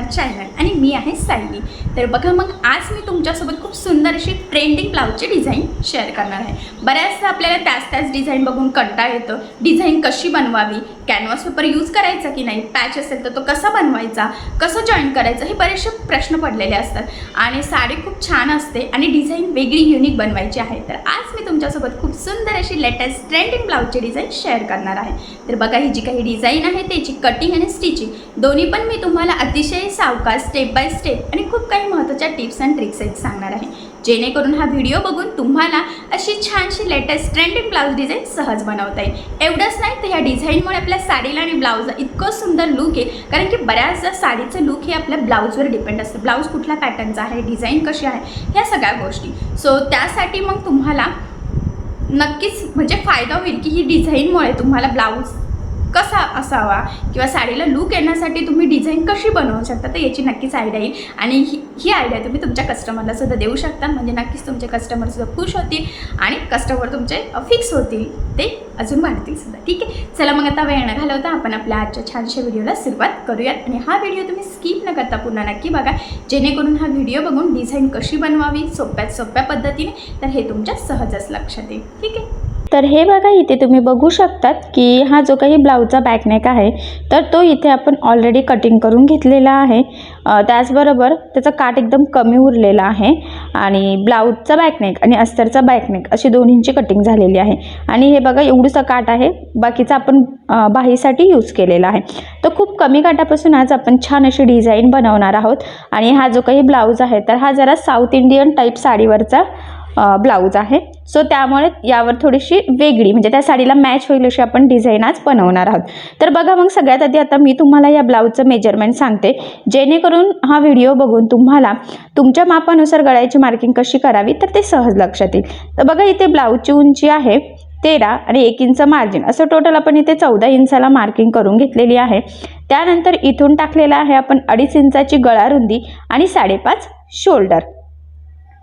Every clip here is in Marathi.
अवर सायली चॅनल आणि मी आहे सायली. तर बघा मग आज मी तुमच्यासोबत खूप सुंदर अशी ट्रेंडिंग ब्लाऊजची डिझाईन शेअर करणार आहे. बऱ्याचदा आपल्याला त्याच त्याच डिझाईन बघून कंटाळ येतं. डिझाईन कशी बनवावी? कॅनव्हास पेपर यूज करायचा की नाही? पॅच असेल तर तो कसा बनवायचा? कसं जॉईन करायचं? हे बरेचसे प्रश्न पडलेले असतात. आणि साडी खूप छान असते आणि डिझाईन वेगळी युनिक बनवायची आहे. तर आज मी तुमच्यासोबत खूप सुंदर अशी लेटेस्ट ट्रेंडिंग ब्लाऊजची डिझाईन शेअर करणार आहे. तर बघा ही जी काही डिझाईन आहे त्याची कटिंग आणि स्टिचिंग दोन्ही पण मी तुम्हाला अतिशय सावकाश स्टेप बाय स्टेप आणि खूप काही महत्त्वाच्या टिप्स अँड ट्रिक्स आहेत सांगणार आहे. जेणेकरून हा व्हिडिओ बघून तुम्हाला अशी छानशी लेटेस्ट ट्रेंडिंग ब्लाऊज डिझाईन सहज बनवता येईल. एवढंच नाही तर ह्या डिझाईनमुळे आपल्या साडीला आणि ब्लाऊजला इतकं सुंदर लुक आहे. कारण की बऱ्याचदा साडीचं लुक हे आपल्या ब्लाऊजवर डिपेंड असतं. ब्लाऊज कुठल्या पॅटर्नचा आहे डिझाईन कशी आहे ह्या सगळ्या गोष्टी. सो त्यासाठी मग तुम्हाला नक्कीच म्हणजे फायदा होईल की ही डिझाईनमुळे तुम्हाला ब्लाऊज कसा असावा किंवा साडीला लूक येण्यासाठी तुम्ही डिझाईन कशी बनवू शकता तर याची नक्कीच आयडिया येईल. आणि ही ही आयडिया तुम्ही तुमच्या कस्टमरला सुद्धा देऊ शकता. म्हणजे नक्कीच तुमचे कस्टमरसुद्धा खुश होतील आणि कस्टमर तुमचे फिक्स होतील. ते अजून वाढतील सुद्धा. ठीक आहे? चला मग आता वेळ न घालवता आपण आपल्या आजच्या छानशा व्हिडिओला सुरुवात करूयात. आणि हा व्हिडिओ तुम्ही स्किप न करता पुन्हा नक्की बघा. जेणेकरून हा व्हिडिओ बघून डिझाईन कशी बनवावी सोप्यात सोप्या पद्धतीने तर हे तुमच्या सहजच लक्षात येईल. ठीक आहे? तर हे बघा इथे तुम्ही बघू शकतात की हा जो काही ब्लाऊजचा बॅकनेक आहे तर तो इथे आपण ऑलरेडी कटिंग करून घेतलेला आहे. त्याचबरोबर त्याचा काट एकदम कमी उरलेला आहे आणि ब्लाऊजचा बॅकनेक आणि अस्तरचा बॅकनेक अशी दोन्हींची कटिंग झालेली आहे. आणि हे बघा एवढूसा काट आहे बाकीचा आपण बाहीसाठी यूज केलेला आहे. तर खूप कमी काटापासून आज आपण छान अशी डिझाईन बनवणार आहोत. आणि हा जो काही ब्लाऊज आहे तर हा जरा साऊथ इंडियन टाईप साडीवरचा ब्लाऊज आहे. सो त्यामुळे यावर थोडीशी वेगळी म्हणजे त्या साडीला मॅच होईल अशी आपण डिझाईन आज बनवणार आहोत. तर बघा मग सगळ्यात आधी आता मी तुम्हाला या ब्लाऊजचं मेजरमेंट सांगते. जेणेकरून हा व्हिडिओ बघून तुम्हाला तुमच्या मापानुसार गळ्याची मार्किंग कशी करावी तर ते सहज लक्षात येईल. तर बघा इथे ब्लाऊजची उंची आहे तेरा आणि एक इंच मार्जिन असं टोटल आपण इथे चौदा इंचाला मार्किंग करून घेतलेली आहे. त्यानंतर इथून टाकलेला आहे आपण अडीच इंचाची गळा रुंदी आणि साडेपाच शोल्डर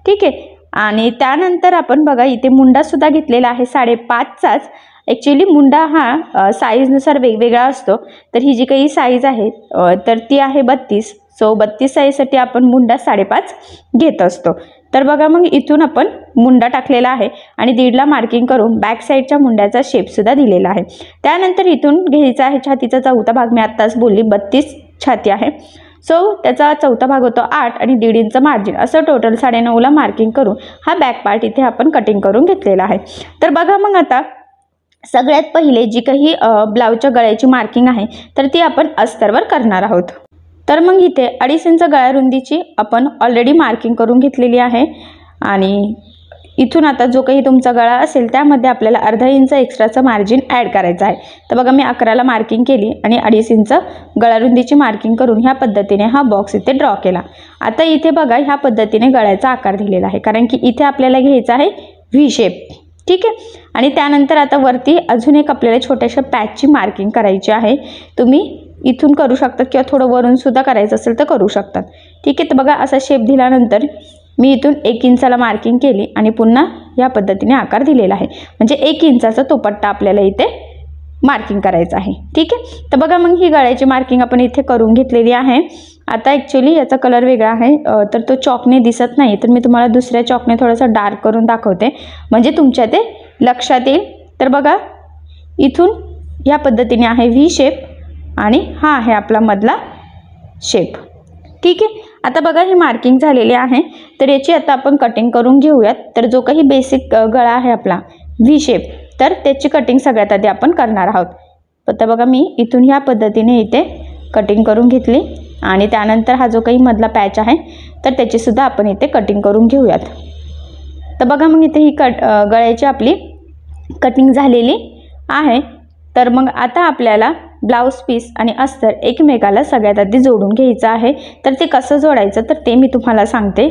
ठीक आहे? आणि त्यानंतर आपण बघा इथे मुंडासुद्धा घेतलेला आहे साडेपाचचाच. ॲक्च्युली मुंडा हा साईजनुसार वेगवेगळा असतो. तर ही जी काही साईज आहे तर ती आहे बत्तीस. सो बत्तीस साईजसाठी आपण मुंडा साडेपाच घेत असतो. तर बघा मग इथून आपण मुंडा टाकलेला आहे आणि दीडला मार्किंग करून बॅक साईडच्या मुंड्याचा शेपसुद्धा दिलेला आहे. त्यानंतर इथून घ्यायचा आहे छातीचा चौथा भाग. मी आत्ताच बोलली बत्तीस छाती आहे. सो त्याचा चौथा भाग होतो आठ आणि दीड इंच मार्जिन असं टोटल साडेनऊला मार्किंग करून हा बॅक पार्ट इथे आपण कटिंग करून घेतलेला आहे. तर बघा मग आता सगळ्यात पहिले जी काही ब्लाऊजच्या गळ्याची मार्किंग आहे तर ती आपण अस्तरवर करणार आहोत. तर मग इथे अडीच इंच गळ्या रुंदीची आपण ऑलरेडी मार्किंग करून घेतलेली आहे. आणि इथून आता जो काही तुमचा गळा असेल त्यामध्ये आपल्याला अर्धा इंच एक्स्ट्राचं मार्जिन ॲड करायचं आहे. तर बघा मी अकराला मार्किंग केली आणि अडीच इंच गळारुंदीची मार्किंग करून ह्या पद्धतीने हा बॉक्स इथे ड्रॉ केला. आता इथे बघा ह्या पद्धतीने गळ्याचा आकार दिलेला आहे. कारण की इथे आपल्याला घ्यायचा आहे व्ही शेप ठीक आहे? आणि त्यानंतर आता वरती अजून एक आपल्याला छोट्याशा पॅचची मार्किंग करायची आहे. तुम्ही इथून करू शकतात किंवा थोडं वरूनसुद्धा करायचं असेल तर करू शकतात ठीक आहे? तर बघा असा शेप दिल्यानंतर मी इथून एक इंचाला मार्किंग केली आणि पुन्हा या पद्धतीने आकार दिलेला आहे. म्हणजे एक इंचाचा तो पट्टा आपल्याला इथे मार्किंग करायचं आहे. ठीक आहे? तर बघा मग ही गळ्याची मार्किंग आपण इथे करून घेतलेली आहे. आता ॲक्च्युली याचा कलर वेगळा आहे. तर तो चॉकने दिसत नाही. तर मी तुम्हाला दुसऱ्या चॉकने थोडासा डार्क करून दाखवते. म्हणजे तुमच्या ते लक्षात येईल. तर बघा इथून या पद्धतीने आहे व्ही शेप आणि हा आहे आपला मधला शेप ठीक आहे? आता बघा ही मार्किंग झालेली आहे. तर याची आता आपण कटिंग करून घेऊयात. तर जो काही बेसिक गळा आहे आपला व्ही शेप तर त्याची कटिंग सगळ्यात आधी आपण करणार आहोत. आता बघा मी इथून ह्या पद्धतीने इथे कटिंग करून घेतली. आणि त्यानंतर हा जो काही मधला पॅच आहे तर त्याचीसुद्धा आपण इथे कटिंग करून घेऊयात. तर बघा मग इथे ही कट गळ्याची आपली कटिंग झालेली आहे. तर मग आता आपल्याला ब्लाऊज पीस आणि अस्तर एकमेकाला सगळ्यात आधी जोडून घ्यायचं आहे. तर ते कसं जोडायचं तर ते मी तुम्हाला सांगते.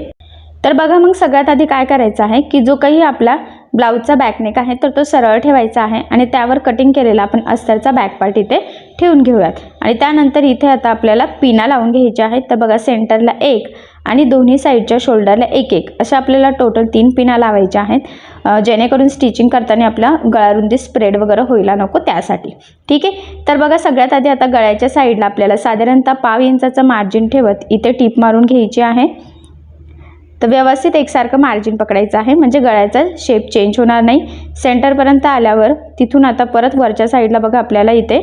तर बघा मग सगळ्यात आधी काय करायचं आहे की जो काही आपला ब्लाऊजचा बॅकनेक आहे तर तो सरळ ठेवायचा आहे आणि त्यावर कटिंग केलेला आपण अस्तरचा बॅक पार्ट इथे ठेवून घेऊयात. आणि त्यानंतर इथे आता आपल्याला पिना लावून घ्यायची आहेत. तर बघा सेंटरला एक आणि दोन्ही साईडच्या शोल्डरला एक एक. अशा आपल्याला टोटल तीन पिना लावायच्या आहेत. जेणेकरून स्टिचिंग करताना आपला गळारुंदी स्प्रेड वगैरे व्हायला नको त्यासाठी. ठीक आहे? तर बघा सगळ्यात आधी आता गळ्याच्या साईडला आपल्याला साधारणतः पाव इंचाचं मार्जिन ठेवत इथे टीप मारून घ्यायची आहे. तर व्यवस्थित एकसारखं मार्जिन पकडायचं आहे. म्हणजे गळ्याचा शेप चेंज होणार नाही. सेंटरपर्यंत आल्यावर तिथून आता परत वरच्या साईडला बघा आपल्याला इथे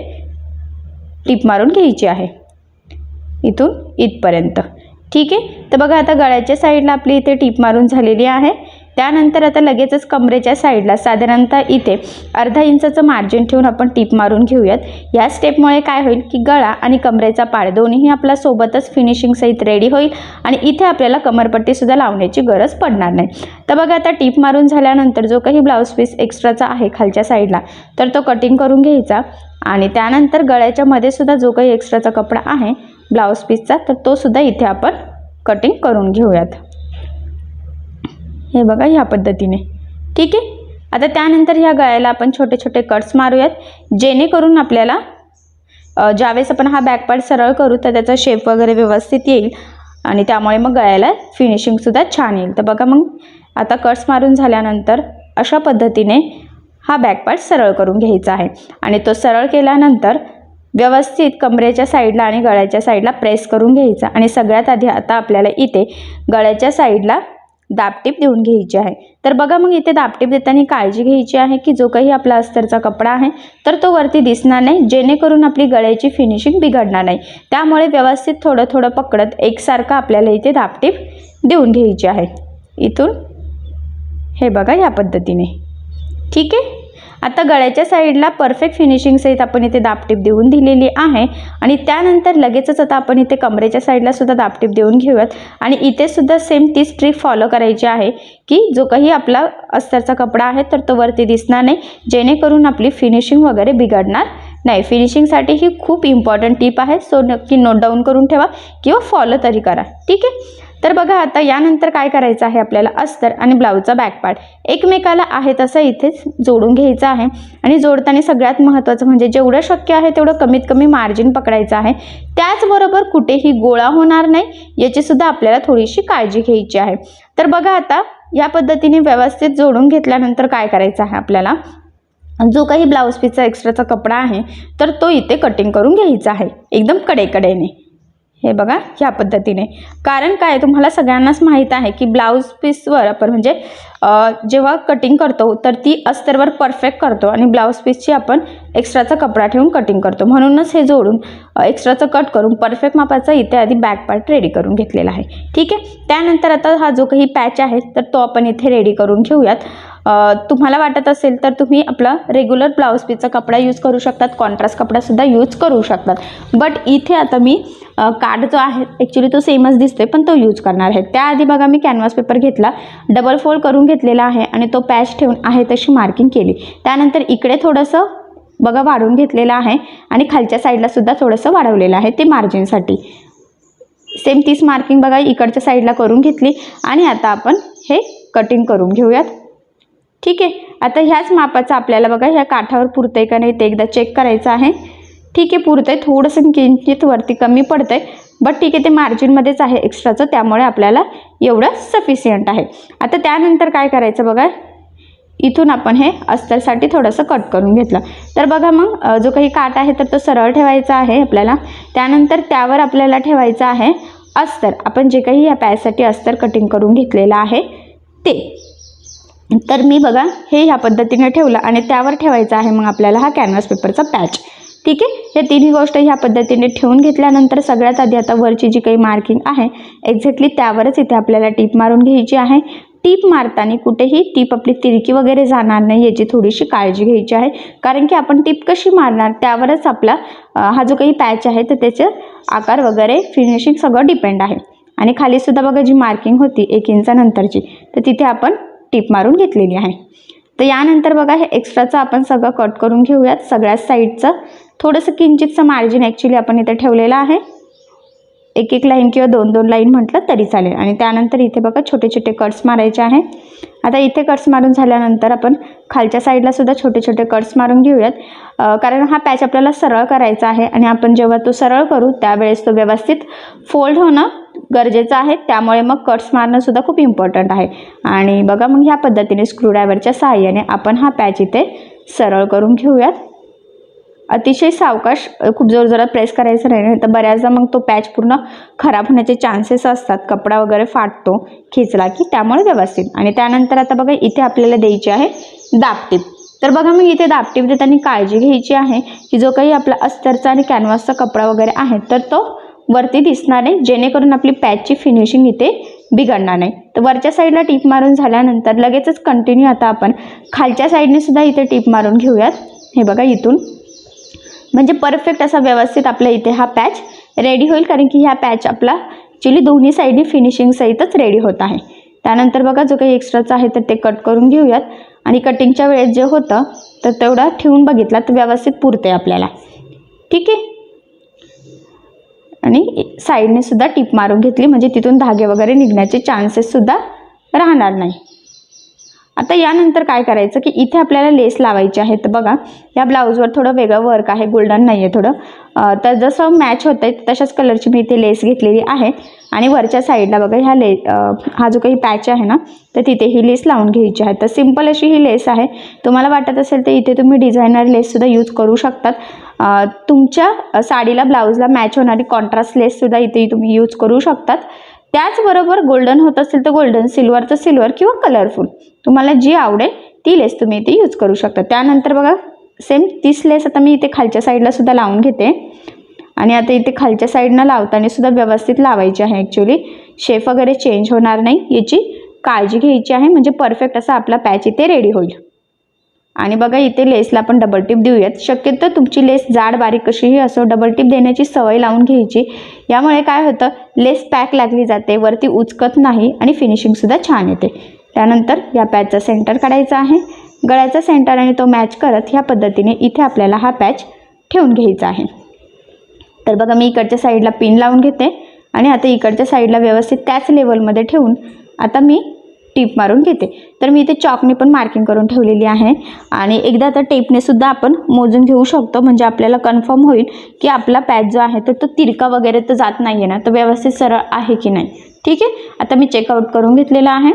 टीप मारून घ्यायची आहे. इथून इथपर्यंत. ठीक आहे? तर बघा आता गळ्याच्या साईडला आपली इथे टीप मारून झालेली आहे. त्यानंतर आता लगेचच कमरेच्या साईडला साधारणतः इथे अर्धा इंचाचं मार्जिन ठेवून आपण टीप मारून घेऊयात. या स्टेपमुळे काय होईल की गळा आणि कमरेचा पाळ दोन्हीही आपला सोबतच फिनिशिंग सहित रेडी होईल आणि इथे आपल्याला कमरपट्टीसुद्धा लावण्याची गरज पडणार नाही. तर बघा आता टीप मारून झाल्यानंतर जो काही ब्लाऊज पीस एक्स्ट्राचा आहे खालच्या साईडला तर तो कटिंग करून घ्यायचा. आणि त्यानंतर गळ्याच्या मध्ये सुद्धा जो काही एक्स्ट्राचा कपडा आहे ब्लाऊज पीसचा तर तो सुद्धा इथे आपण कटिंग करून घेऊयात. हे बघा ह्या पद्धतीने. ठीक आहे? आता त्यानंतर ह्या गळ्याला आपण छोटे छोटे कट्स मारूयात जेणेकरून आपल्याला ज्यावेळेस आपण हा बॅक सरळ करू तर त्याचा शेप वगैरे व्यवस्थित येईल आणि त्यामुळे मग गळ्याला फिनिशिंगसुद्धा छान येईल. तर बघा मग आता कट्स मारून झाल्यानंतर अशा पद्धतीने हा बॅक सरळ करून घ्यायचा आहे. आणि तो सरळ केल्यानंतर व्यवस्थित कमरेच्या साईडला आणि गळ्याच्या साईडला प्रेस करून घ्यायचा. आणि सगळ्यात आधी आता आपल्याला इथे गळ्याच्या साईडला दाबटीप देऊन घ्यायची आहे. तर बघा मग इथे दाबटीप देताना काळजी घ्यायची आहे की जो काही आपला अस्तरचा कपडा आहे तर तो वरती दिसणार नाही जेणेकरून आपली गळ्याची फिनिशिंग बिघडणार नाही. त्यामुळे व्यवस्थित थोडं थोडं पकडत एकसारखं आपल्याला इथे दाबटीप देऊन घ्यायची आहे. इथून हे बघा या पद्धतीने. ठीक आहे? आता गळ्याच्या साईडला परफेक्ट फिनिशिंग सहित आपण इथे दापटीप देऊन दिलेली आहे. आणि त्यानंतर लगेचच आता आपण इथे कमरेच्या साईडला सुद्धा दापटीप देऊन घेऊयात. आणि इथे सुद्धा सेम तीच ट्रिक फॉलो करायची आहे की जो काही आपला अस्तरचा कपडा आहे तर तो वरती दिसणार नाही. जेणेकरून आपली फिनिशिंग वगैरे बिघडणार नाही. फिनिशिंगसाठी ही खूप इम्पॉर्टंट टिप आहे. सो नक्की नोट डाऊन करून ठेवा किंवा फॉलो तरी करा. ठीक आहे? तर बघा आता यानंतर काय करायचं आहे आपल्याला? अस्तर आणि ब्लाऊजचा बॅकपार्ट. एकमेकाला आहे तसं इथेच जोडून घ्यायचं आहे. आणि जोडताना सगळ्यात महत्त्वाचं म्हणजे जेवढं शक्य आहे तेवढं कमीत कमी मार्जिन पकडायचं आहे. त्याचबरोबर कुठेही गोळा होणार नाही याचीसुद्धा आपल्याला थोडीशी काळजी घ्यायची आहे. तर बघा आता या पद्धतीने व्यवस्थित जोडून घेतल्यानंतर काय करायचं आहे आपल्याला? जो काही ब्लाऊज पीसचा एक्स्ट्राचा कपडा आहे तर तो इथे कटिंग करून घ्यायचा आहे. एकदम कडेकडेने. हे बघा ह्या पद्धतीने. कारण काय तुम्हाला सगळ्यांनाच माहीत आहे की ब्लाऊज पीसवर आपण म्हणजे जेव्हा कटिंग करतो तर ती अस्तरवर परफेक्ट करतो आणि ब्लाऊज पीसची आपण एक्स्ट्राचा कपडा ठेवून कटिंग करतो. म्हणूनच हे जोडून एक्स्ट्राचं कट करून परफेक्ट मापाचा इथे आधी बॅक पार्ट रेडी करून घेतलेला आहे. ठीक आहे? त्यानंतर आता हा जो काही पॅच आहे तर तो आपण इथे रेडी करून घेऊयात तुम्हाला वाटत असेल तर तुम्ही आपला रेग्युलर ब्लाऊज पीसचा कपडा यूज करू शकतात. कॉन्ट्रास्ट कपडासुद्धा यूज करू शकतात. बट इथे आता मी कार्ड जो आहे ॲक्च्युली तो सेमच दिसतोय पण तो यूज करणार आहे. त्याआधी बघा मी कॅनव्हास पेपर घेतला डबल फोल्ड करून घेतलेला आहे आणि तो पॅच ठेवून आहे तशी मार्किंग केली. त्यानंतर इकडे थोडंसं बघा वाढवून घेतलेलं आहे आणि खालच्या साईडलासुद्धा थोडंसं वाढवलेलं आहे ते मार्जिनसाठी सेम तीच मार्किंग बघा इकडच्या साईडला करून घेतली आणि आता आपण हे कटिंग करून घेऊयात. ठीक आहे? आता ह्याच मापाचं आपल्याला बघा ह्या काठावर पुरतं आहे का नाही ते एकदा चेक करायचं आहे. ठीक आहे पुरतं आहे थोडंसं किंचित वरती कमी पडतं आहे बट ठीक आहे ते मार्जिनमध्येच आहे एक्स्ट्राचं त्यामुळे आपल्याला एवढं सफिशियंट आहे. आता त्यानंतर काय करायचं बघा? इथून आपण हे अस्तरसाठी थोडंसं कट करून घेतलं. तर बघा मग जो काही काट आहे तर तो सरळ ठेवायचा आहे आपल्याला. त्यानंतर त्यावर आपल्याला ठेवायचं आहे अस्तर. आपण जे काही या पॅसाठी अस्तर कटिंग करून घेतलेलं आहे ते. तर मी बघा हे ह्या पद्धतीने ठेवलं आणि त्यावर ठेवायचा आहे मग आपल्याला हा कॅनव्हास पेपरचा पॅच ठीक आहे? हे तिन्ही गोष्ट ह्या पद्धतीने ठेवून घेतल्यानंतर सगळ्यात आधी आता वरची जी काही मार्किंग आहे एक्झॅक्टली त्यावरच इथे आपल्याला टीप मारून घ्यायची आहे. टीप मारताना कुठेही टीप आपली तिरकी वगैरे जाणार नाही याची थोडीशी काळजी घ्यायची आहे. कारण की आपण टीप कशी मारणार त्यावरच आपला हा जो काही पॅच आहे तर त्याचे आकार वगैरे फिनिशिंग सगळं डिपेंड आहे. आणि खालीसुद्धा बघा जी मार्किंग होती एक इंचानंतरची तर तिथे आपण टीप मारून घेतलेली आहे. तर यानंतर बघा हे एक्स्ट्राचं आपण सगळं कट करून घेऊयात. सगळ्याच साईडचं. थोडंसं किंचितचं मार्जिन ॲक्च्युली आपण इथे ठेवलेलं आहे. एक एक लाईन किंवा दोन दोन लाईन म्हटलं तरी चालेल. आणि त्यानंतर इथे बघा छोटे छोटे कट्स मारायचे आहे. आता इथे कट्स मारून झाल्यानंतर आपण खालच्या साईडला सुद्धा छोटे छोटे कट्स मारून घेऊयात. कारण हा पॅच आपल्याला सरळ करायचा आहे. आणि आपण जेव्हा तो सरळ करू त्यावेळेस तो व्यवस्थित फोल्ड होणं गरजेचं आहे. त्यामुळे मग कट्स मारणंसुद्धा खूप इम्पॉर्टंट आहे. आणि बघा मग ह्या पद्धतीने स्क्रूड्रायव्हरच्या सहाय्याने आपण हा पॅच इथे सरळ करून घेऊयात. अतिशय सावकाश खूप जोरजोरात प्रेस करायचं नाही नाही तर बऱ्याचदा मग तो पॅच पूर्ण खराब होण्याचे चान्सेस असतात. कपडा वगैरे फाटतो खिचला की त्यामुळे व्यवस्थित. आणि त्यानंतर आता बघा इथे आपल्याला द्यायची आहे दापटीप तर बघा मग इथे दापटीप देताना काळजी घ्यायची आहे की जो काही आपला अस्तरचा आणि कॅनव्हासचा कपडा वगैरे आहे तर तो वरती दिसणार नाही जेणेकरून आपली पॅचची फिनिशिंग इथे बिघडणार नाही. तर वरच्या साईडला टीप मारून झाल्यानंतर लगेचच कंटिन्यू आता आपण खालच्या साईडने सुद्धा इथे टीप मारून घेऊयात. हे बघा इथून. म्हणजे परफेक्ट असा व्यवस्थित आपल्या इथे हा पॅच रेडी होईल कारण की ह्या पॅच आपला ॲक्च्युली दोन्ही साईडनी फिनिशिंग सहितच रेडी होत आहे. त्यानंतर बघा जो काही एक्स्ट्राचा आहे तर ते कट करून घेऊयात. आणि कटिंगच्या वेळेस जे होतं तर तेवढा ठेवून बघितला तर व्यवस्थित पुरते आपल्याला. ठीक आहे? आणि साईडने सुद्धा टीप मारून घेतली. म्हणजे तिथून धागे वगैरे निघण्याचे चान्सेससुद्धा राहणार नाही. आता यानंतर काय करायचं की इथे आपल्याला लेस लावायची आहे तर बघा या ब्लाऊजवर थोडं वेगळं वर्क आहे. गोल्डन नाही आहे थोडं तर जसं मॅच होतं आहे तशाच कलरची मी इथे लेस घेतलेली आहे. आणि वरच्या साईडला बघा ह्या ले हा जो काही पॅच आहे ना तर तिथे ही लेस लावून घ्यायची आहे. तर सिंपल अशी ही लेस आहे. तुम्हाला वाटत असेल तर इथे तुम्ही डिझायनर लेससुद्धा यूज करू शकतात. तुमच्या साडीला ब्लाऊजला मॅच होणारी कॉन्ट्रास्ट लेससुद्धा इथे तुम्ही यूज करू शकतात. त्याचबरोबर गोल्डन होत असेल तर गोल्डन सिल्वर तर सिल्वर किंवा कलरफुल. तुम्हाला जी आवडेल ती लेस तुम्ही इथे यूज करू शकता. त्यानंतर बघा सेम तीस लेस आता मी इथे खालच्या साईडला सुद्धा लावून घेते. आणि आता इथे खालच्या साईडनं लावताना सुद्धा व्यवस्थित लावायची आहे ॲक्च्युली शेप वगैरे चेंज होणार नाही. याची काळजी घ्यायची आहे. म्हणजे परफेक्ट असा आपला पॅच इथे रेडी होईल. आणि बघा इथे लेसला आपण डबल टिप देऊयात. शक्यतो तुमची लेस जाड बारीक कशीही असो डबल टिप देण्याची सवय लावून घ्यायची. यामुळे काय होतं? लेस पॅक लागली जाते. वरती उचकत नाही आणि फिनिशिंगसुद्धा छान येते. त्यानंतर या पॅचचा सेंटर काढायचा आहे. गळ्याचा सेंटर आणि तो मॅच करत ह्या पद्धतीने इथे आपल्याला हा पॅच ठेवून घ्यायचा आहे. तर बघा मी इकडच्या साईडला पिन लावून घेते आणि आता इकडच्या साईडला व्यवस्थित त्याच लेवलमध्ये ठेवून आता मी टीप मारून घेते. तर मी इथे चॉकने पण मार्किंग करून ठेवलेली आहे आणि एकदा आता टेपने सुद्धा आपण मोजून घेऊ शकतो. म्हणजे आपल्याला कन्फर्म होईल की आपला पॅच जो आहे तर तो तिरका वगैरे तर जात नाही आहे ना तर व्यवस्थित सरळ आहे की नाही. ठीक आहे? आता मी चेकआउट करून घेतलेला आहे.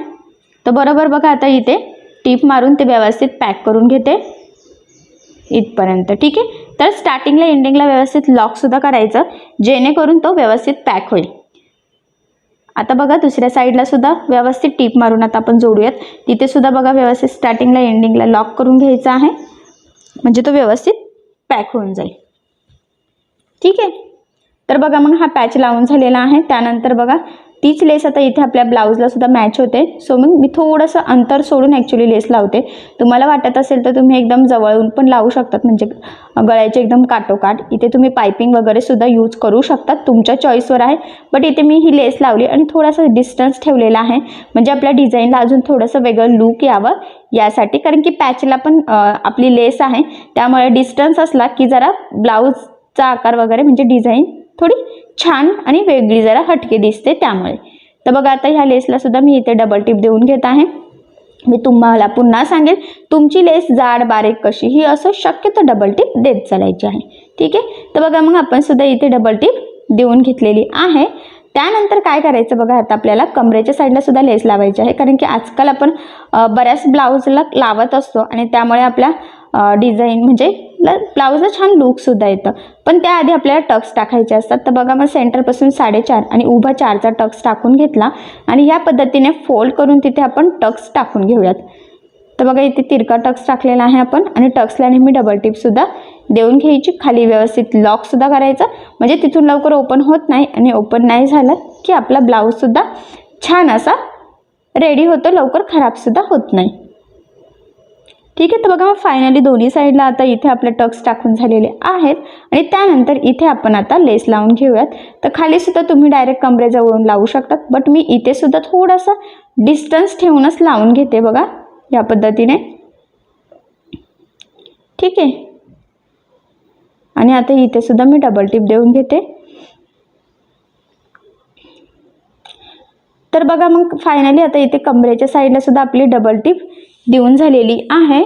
तर बरोबर बघा आता इथे टीप मारून ते व्यवस्थित पॅक करून घेते. इथपर्यंत. ठीक आहे? तर स्टार्टिंगला एंडिंगला व्यवस्थित लॉकसुद्धा करायचं जेणेकरून तो व्यवस्थित पॅक होईल. आता बघा दुसऱ्या साईडला सुद्धा व्यवस्थित टीप मारून आता आपण जोडूयात. तिथे सुद्धा बघा व्यवस्थित स्टार्टिंगला एंडिंगला लॉक करून घ्यायचा आहे. म्हणजे तो व्यवस्थित पॅक होऊन जाईल. ठीक आहे? तर बघा मग हा पॅच लावून झालेला आहे. त्यानंतर बघा तीच लेस आता इथे आपल्या ब्लाऊजला सुद्धा मॅच होते. सो मग मी थोडंसं अंतर सोडून ॲक्च्युली लेस लावते. तुम्हाला वाटत असेल तर तुम्ही एकदम जवळून पण लावू शकतात. म्हणजे गळ्याचे एकदम काटोकाट. इथे तुम्ही पायपिंग वगैरे सुद्धा यूज करू शकतात. तुमच्या चॉईसवर आहे. बट इथे मी ही लेस लावली आणि थोडासा डिस्टन्स ठेवलेला आहे. म्हणजे आपल्या डिझाईनला अजून थोडंसं वेगळं लूक यावं यासाठी. कारण की पॅचला पण आपली लेस आहे. त्यामुळे डिस्टन्स असला की जरा ब्लाऊजचा आकार वगैरे म्हणजे डिझाईन थोडी छान आणि वेगळी जरा हटके दिसते त्यामुळे. तर बघा आता ह्या लेसला सुद्धा मी इथे डबल टिप देऊन घेत आहे. मी तुम्हाला पुन्हा सांगेन तुमची लेस जाड बारीक कशी ही असं शक्यतो डबल टिप देत चालायची आहे. ठीक आहे? तर बघा मग आपण सुद्धा इथे डबल टिप देऊन घेतलेली आहे. त्यानंतर काय करायचं बघा आता आपल्याला कमरेच्या साईडला सुद्धा लेस लावायची आहे. कारण की आजकाल आपण बऱ्याच ब्लाऊजला लावत असतो आणि त्यामुळे आपल्या डिझाईन म्हणजे ब्लाऊजला छान लुकसुद्धा येतं. पण त्याआधी आपल्याला टक्स टाकायचे असतात. तर बघा मग सेंटरपासून साडेचार आणि उभा चारचा टक्स टाकून घेतला आणि ह्या पद्धतीने फोल्ड करून तिथे आपण टक्स टाकून घेऊयात. तर बघा इथे तिरका टक्स टाकलेला आहे आपण आणि टक्सला नेहमी डबल टिपसुद्धा देऊन घ्यायची. खाली व्यवस्थित लॉकसुद्धा करायचं. म्हणजे तिथून लवकर ओपन होत नाही आणि ओपन नाही झालं की आपला ब्लाऊजसुद्धा छान असा रेडी होतो. लवकर खराबसुद्धा होत नाही. ठीक आहे तर बघा मग फायनली दोन्ही साईडला आता इथे आपले टक्स टाकून झालेले आहेत. आणि त्यानंतर इथे आपण आता लेस लावून घेऊयात. तर खाली सुद्धा तुम्ही डायरेक्ट कमरेजवळून लावू शकतात. बट मी इथे सुद्धा थोडासा डिस्टन्स ठेवूनच लावून घेते बघा या पद्धतीने. ठीक आहे. आणि आता इथे सुद्धा मी डबल टिप देऊन घेते. तर बघा मग फायनली आता इथे कमरेच्या साईडला सुद्धा आपली डबल टिप देऊन झालेली आहे.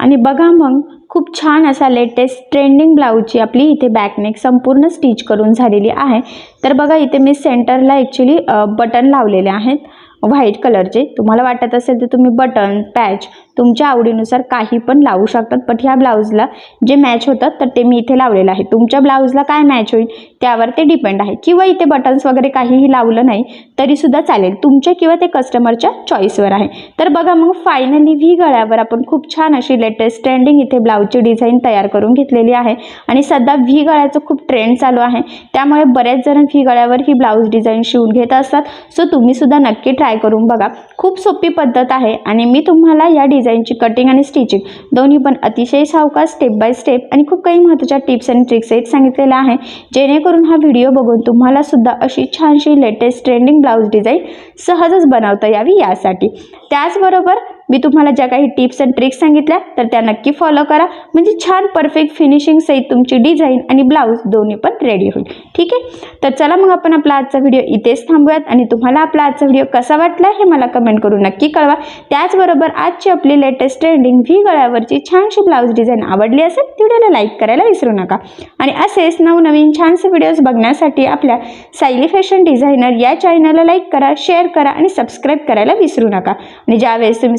आणि बघा मग खूप छान असा लेटेस्ट ट्रेंडिंग ब्लाऊजची आपली इथे बॅकनेक संपूर्ण स्टिच करून झालेली आहे. तर बघा इथे मी सेंटरला ॲक्च्युली बटन लावलेले आहेत. व्हाईट कलरचे तुम्हाला वाटत असेल तर तुम्ही बटन पॅच तुमच्या आवडीनुसार काही पण लावू शकतात. बट ह्या ब्लाऊजला जे मॅच होतात तर ते मी इथे लावलेलं आहे. तुमच्या ब्लाऊजला काय मॅच होईल त्यावर ते डिपेंड आहे. किंवा इथे बटन्स वगैरे काहीही लावलं नाही तरीसुद्धा चालेल. तुमच्या किंवा ते कस्टमरच्या चॉईसवर आहे. तर बघा मग फायनली व्ही गळ्यावर आपण खूप छान अशी लेटेस्ट ट्रेंडिंग इथे ब्लाऊजची डिझाईन तयार करून घेतलेली आहे. आणि सध्या व्ही गळ्याचं खूप ट्रेंड चालू आहे. त्यामुळे बरेच जण व्ही गळ्यावर ही ब्लाऊज डिझाईन शिवून घेत असतात. सो तुम्हीसुद्धा नक्की ट्राय करून बघा. खूप सोपी पद्धत आहे. आणि मी तुम्हाला या डिझाईनची कटिंग आणि स्टिचिंग. दोन्ही पण अतिशय सावकाश स्टेप बाय स्टेप आणि खूप काही महत्त्वाच्या टिप्स आणि ट्रिक्स आहेत सांगितलेल्या आहे. जेणेकरून हा व्हिडिओ बघून तुम्हाला सुद्धा अशी छानशी लेटेस्ट ट्रेंडिंग ब्लाऊज डिझाईन सहजच बनवता यावी यासाठी. त्याचबरोबर मी तुम्हाला ज्या काही टिप्स अँड ट्रिक्स सांगितल्या तर त्या नक्की फॉलो करा. म्हणजे छान परफेक्ट फिनिशिंग सहित तुमची डिझाईन आणि ब्लाऊज दोन्ही पण रेडी होईल. ठीक आहे? तर चला मग आपण आपला आजचा व्हिडिओ इथेच थांबूयात. आणि तुम्हाला आपला आजचा व्हिडिओ कसा वाटला हे मला कमेंट करून नक्की कळवा. त्याचबरोबर आजची आपली लेटेस्ट ट्रेंडिंग व्ही गळ्यावरची छानशी ब्लाऊज डिझाईन आवडली असेल व्हिडिओला लाईक करायला विसरू नका. आणि असेच नवनवीन छानसे व्हिडिओज बघण्यासाठी आपल्या सायली फॅशन डिझायनर या चॅनलला लाईक करा शेअर करा आणि सबस्क्राईब करायला विसरू नका. आणि ज्यावेळेस तुम्ही